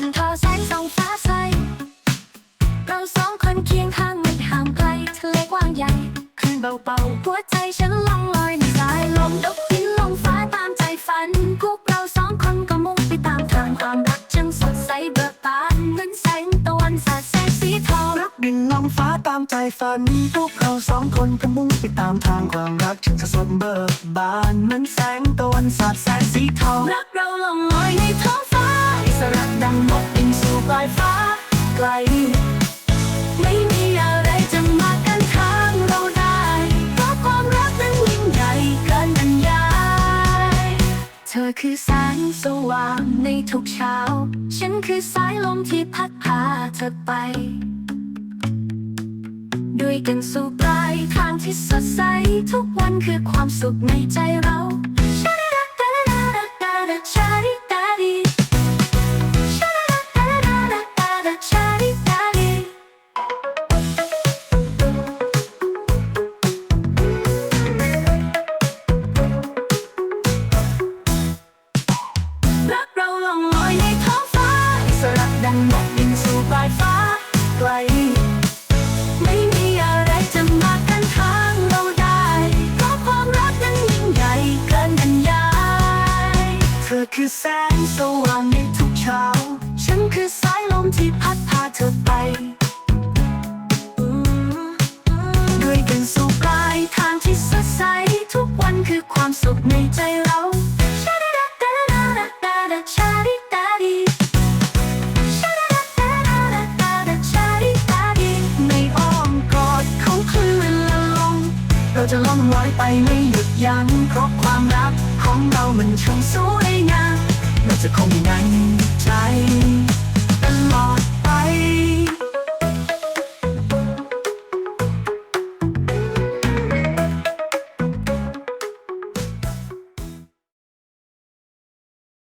นทอแสงส่องฟ้าใส เราสองคนเคียงข้างไม่ห่างไกลทะเลกว้างใหญ่คืนเบาๆ หัวใจฉันล่องลอยในสายลมดกดินลงฟ้าตามใจฝัน พวกเราสองคนก็มุ่งไปตามทางความรักช่างสดใสเบิกบานเหมือนแสงตะวันสาดแสงสีทองรักบินลงฟ้าตามใจฝัน พวกเราสองคนก็มุ่งไปตามทางความรักช่งสดเบิกบานเหมือนแสงตะวันสาดแสงสีทองรัก ไกล ไม่มีอะไรจะมากันทางเราได้ เพราะความรักนั้นยิ่งใหญ่เกินบรรยาย เธอคือแสงสว่างในทุกเช้า ฉันคือสายลมที่พัดพาเธอไป ด้วยกันสู่ปลายทางที่สดใส ทุกวันคือความสุขในใจเรา สระดังนกบินสู่ปลายฟ้าไกล ไม่มีอะไรจะมากันทางเราได้เพราะความรักนั้นยิ่งใหญ่เกินบรรยาย เธอคือแสงสว่าง เราจะล่องลอยไปไม่หยุดยัง้งเพราะความรักของเรามันช่างสวยงามเราจะคงในใจ